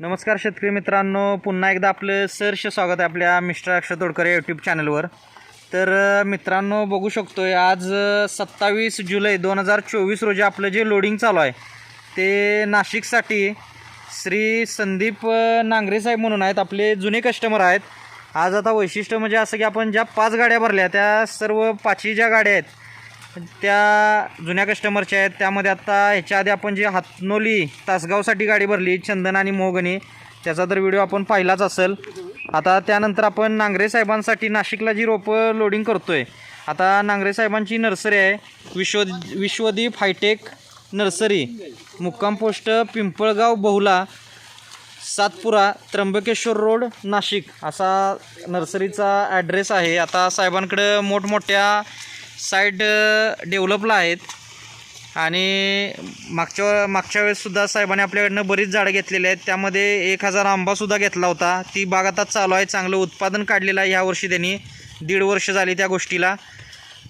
नमस्कार शेतकरी मित्रांनो पुन्हा एकदा आपलं सहर्ष स्वागत आहे आपल्या मिस्टर अक्षय तोडकर या यूट्यूब चॅनलवर तर मित्रांनो बघू शकतोय आज सत्तावीस जुलै दोन हजार चोवीस रोजी आपलं जे लोडिंग चालू आहे ते नाशिकसाठी श्री संदीप नांगरेसाहेब नांगरे साहेब म्हणून आहेत आपले जुने कस्टमर आहेत. आज आता वैशिष्ट्य म्हणजे असं की आपण ज्या पाच गाड्या भरल्या त्या सर्व पाचही ज्या गाड्या आहेत त्या जुन्या कस्टमरच्या आहेत त्यामध्ये आता ह्याच्या आधी आपण जी हातनोली तासगावसाठी गाडी भरली चंदन आणि मोहगणी त्याचा तर व्हिडिओ आपण पाहिलाच असेल. आता त्यानंतर आपण नांगरे साहेबांसाठी नाशिकला जी रोपं लोडिंग करतोय आता नांगरे साहेबांची नर्सरी आहे Vishwa Vishwadeep hi tech nursery मुक्काम पोस्ट पिंपळगाव बहुला सातपुरा त्र्यंबकेश्वर रोड नाशिक असा नर्सरीचा ॲड्रेस आहे. आता साहेबांकडं मोठमोठ्या साईड डेव्हलपला आहेत. आणि मागच्या मागच्या वेळेससुद्धा साहेबांनी आपल्याकडनं बरीच झाडं घेतलेली आहेत. त्यामध्ये एक हजार आंबासुद्धा घेतला होता. ती बाग आता चालू आहे. चांगलं उत्पादन काढलेलं आहे. ह्यावर्षी त्यांनी दीड वर्ष झाली त्या गोष्टीला.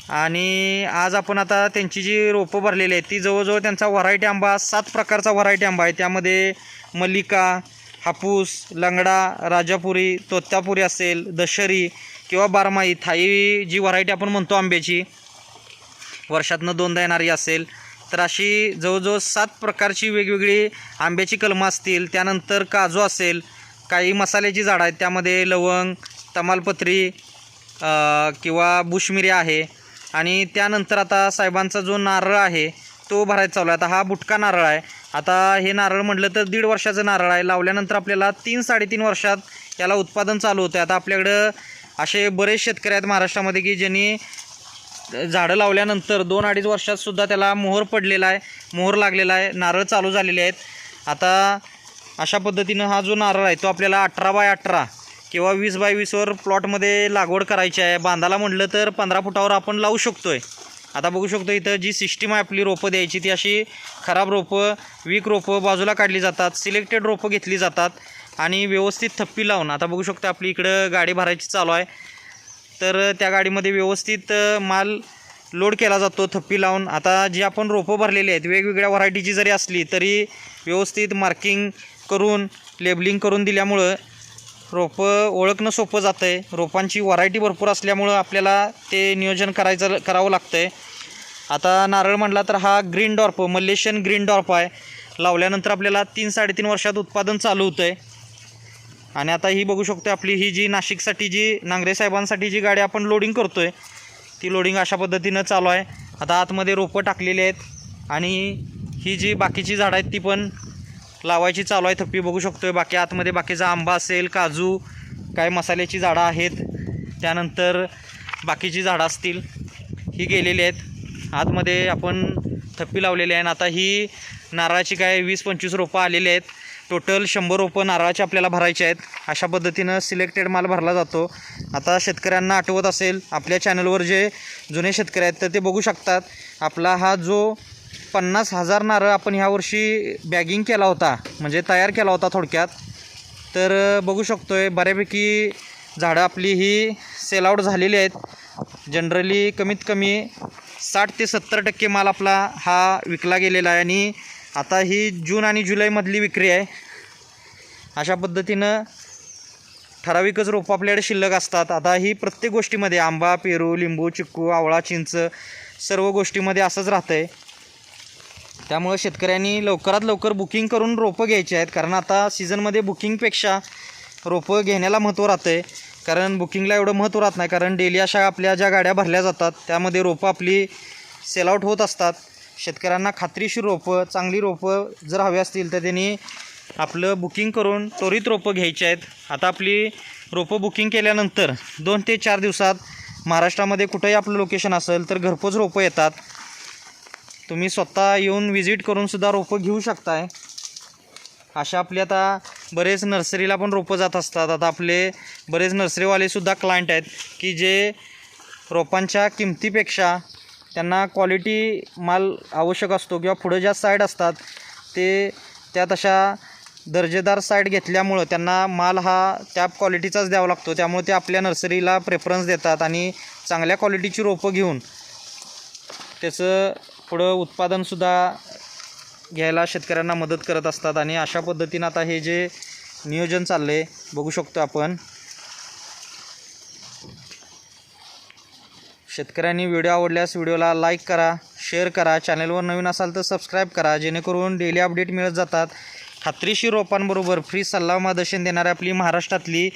आणि आज आपण आता त्यांची जी रोपं भरलेली आहेत ती जवळजवळ त्यांचा व्हरायटी आंबा सात प्रकारचा व्हरायटी आंबा आहे. त्यामध्ये मल्लिका हापूस लंगडा राजापुरी तोत्यापुरी असेल दशरी किंवा बारमाही थाई जी व्हरायटी आपण म्हणतो आंब्याची वर्षातनं दोनदा येणारी असेल तर अशी जवळजवळ सात प्रकारची वेगवेगळी आंब्याची कलमं असतील त्यानंतर काजू असेल काही मसाल्याची झाडं आहेत त्यामध्ये लवंग तमालपत्री किंवा बुशमिरी आहे. आणि त्यानंतर आता साहेबांचा जो नारळ आहे तो भरायचा चालू आहे. आता हा बुटका नारळ आहे. आता हे नारळ म्हटलं तर दीड वर्षाचं नारळ आहे. लावल्यानंतर आपल्याला तीन साडेतीन वर्षात याला उत्पादन चालू होतं आता आपल्याकडं असे बरेच शेतकरी आहेत महाराष्ट्रामध्ये की ज्यांनी झाडं लावल्यानंतर दोन अडीच वर्षात सुद्धा त्याला मोहर पडलेला आहे मोहर लागलेला आहे नारळ चालू झालेले आहेत. आता अशा पद्धतीनं हा जो नारळ आहे तो आपल्याला अठरा बाय अठरा किंवा वीस बाय वीसवर प्लॉटमध्ये लागवड करायची आहे. बांधाला म्हटलं तर पंधरा फुटावर आपण लावू शकतो आहे आता बघू शकतो इथं जी सिस्टीम आहे आपली रोपं द्यायची ती अशी खराब रोपं वीक रोपं बाजूला काढली जातात सिलेक्टेड रोपं घेतली जातात आणि व्यवस्थित थप्पी लावून आता बघू शकतो आपली इकडं गाडी भरायची चालू आहे. तर त्या गाडीमध्ये व्यवस्थित माल लोड केला जातो थप्पी लावून. आता जी आपण रोपं भरलेली आहेत वेगवेगळ्या व्हरायटीची जरी असली तरी व्यवस्थित मार्किंग करून लेबलिंग करून दिल्यामुळं रोपं ओळखणं सोपं जातं आहे रोपांची व्हरायटी भरपूर असल्यामुळं आपल्याला ते नियोजन करायचं करावं लागतं आहे आता नारळ म्हटला तर हा green dwarf Malaysian green dwarf आहे. लावल्यानंतर आपल्याला तीन साडेतीन वर्षात उत्पादन चालू होतं आहे आणि आता ही बघू शकतो आपली ही जी नाशिकसाठी जी नांगरे साहेबांसाठी जी गाडी आपण लोडिंग करतो आहे ती लोडिंग अशा पद्धतीनं चालू आहे. आता आतमध्ये रोपं टाकलेली आहेत आणि ही जी बाकीची झाडं आहेत ती पण लावायची चालू आहे. थप्पी बघू शकतो आहे बाकी आतमध्ये बाकीचा आंबा असेल काजू काय मसाल्याची झाडं आहेत. त्यानंतर बाकीची झाडं असतील ही गेलेली आहेत. आतमध्ये आपण थप्पी लावलेली आहे आणि आता ही नारळाची काय वीस पंचवीस रोपं आलेली आहेत. टोटल शंभर रोपं नारळाचे आपल्याला भरायचे आहेत. अशा पद्धतीनं सिलेक्टेड माल भरला जातो. आता शेतकऱ्यांना आठवत असेल आपल्या चॅनलवर जे जुने शेतकरी आहेत तर ते बघू शकतात. आपला हा जो पन्नास हजार नारळ आपण ह्यावर्षी बॅगिंग केला होता म्हणजे तयार केला होता थोडक्यात तर बघू शकतो आहे बऱ्यापैकी झाडं आपली ही सेलआउट झालेली आहेत. जनरली कमीत कमी साठ ते सत्तर टक्के माल आपला हा विकला गेलेला आहे आणि आता ही जून आणि जुलैमधली विक्री आहे. अशा पद्धतीनं ठराविकच रोपं आपल्याकडे शिल्लक असतात. आता ही प्रत्येक गोष्टीमध्ये आंबा पेरू लिंबू चिक्कू आवळा चिंच सर्व गोष्टीमध्ये असंच राहतं आहे त्यामुळं शेतकऱ्यांनी लवकरात लवकर बुकिंग करून रोपं घ्यायची आहेत. कारण आता सीझनमध्ये बुकिंगपेक्षा रोपं घेण्याला महत्त्व राहतं आहे कारण बुकिंगला एवढं महत्त्व राहत नाही. कारण डेली अशा आपल्या ज्या गाड्या भरल्या जातात त्यामध्ये रोपं आपली सेल आउट होत असतात. शेतकऱ्यांना खात्रीशीर रोपं चांगली रोपं जर हवी असतील तर त्यांनी आपलं बुकिंग करून त्वरित रोपं घ्यायची आहेत. आता आपली रोपं बुकिंग केल्यानंतर दोन ते चार दिवसात महाराष्ट्रामध्ये कुठंही आपलं लोकेशन असेल तर घरपोच रोपं येतात. तुम्ही स्वतः येऊन व्हिजिट करूनसुद्धा रोपं घेऊ शकताय. अशा आपले आता बरेच नर्सरीला पण रोपं जात असतात. आता आपले बरेच नर्सरीवालेसुद्धा क्लायंट आहेत की जे रोपांच्या किमतीपेक्षा त्यांना क्वालिटी माल आवश्यक असतो किंवा पुढे ज्या साईड असतात ते त्या तशा दर्जेदार साईड घेतल्यामुळं त्यांना माल हा त्या क्वालिटीचाच द्यावा लागतो. त्यामुळे ते आपल्या नर्सरीला प्रेफरन्स देतात आणि चांगल्या क्वालिटीची रोपं घेऊन त्याचं पुढं उत्पादनसुद्धा घ्यायला शेतकऱ्यांना मदत करत असतात. आणि अशा पद्धतीनं आता हे जे नियोजन चाललं आहे बघू शकतो आपण. शेतकऱ्यांनी व्हिडिओ आवडल्यास व्हिडिओला लाईक करा शेअर करा चॅनलवर नवीन असाल तर सबस्क्राईब करा जेणेकरून डेली अपडेट मिळत जातात. खात्रीशीर रोपांबरोबर फ्री सल्ला मार्गदर्शन देणारी आपली महाराष्ट्रातली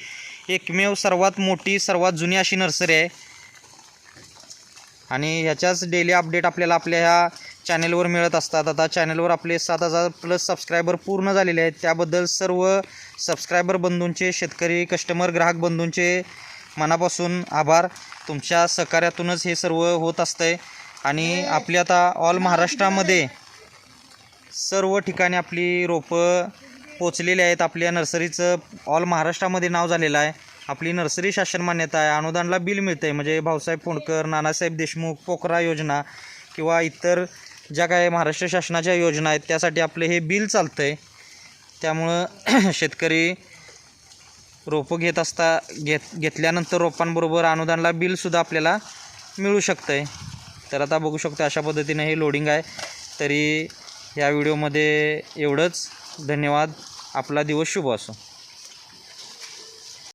एकमेव सर्वात मोठी सर्वात जुनी अशी नर्सरी आहे. आणि ह्याच्याच डेली अपडेट आपल्याला आपल्या ह्या चॅनेलवर मिळत असतात. आता चॅनेलवर आपले सात हजार प्लस सबस्क्रायबर पूर्ण झालेले आहेत. त्याबद्दल सर्व सबस्क्रायबर बंधूंचे शेतकरी कस्टमर ग्राहक बंधूंचे मनापासून आभार. तुमच्या सहकार्यातूनच हे सर्व होत असतंय. आणि आपली आता ऑल महाराष्ट्रामध्ये सर्व ठिकाणी आपली रोपं पोचलेली आहेत. आपल्या नर्सरीचं ऑल महाराष्ट्रामध्ये नाव झालेलं आहे. आपली नर्सरी शासन मान्यता आहे. अनुदानला बिल मिळतं आहे म्हणजे भाऊसाहेब फोंडकर नानासाहेब देशमुख पोखरा योजना किंवा इतर ज्या काय महाराष्ट्र शासनाच्या योजना आहेत त्यासाठी आपलं हे बिल चालतं आहे त्यामुळं शेतकरी रोपं घेत असता घेत घेतल्यानंतर रोपांबरोबर अनुदानला बिलसुद्धा आपल्याला मिळू शकतं आहे तर आता बघू शकतो अशा पद्धतीने हे लोडिंग आहे. तरी या व्हिडिओमध्ये एवढंच. धन्यवाद. आपला दिवस शुभ असो.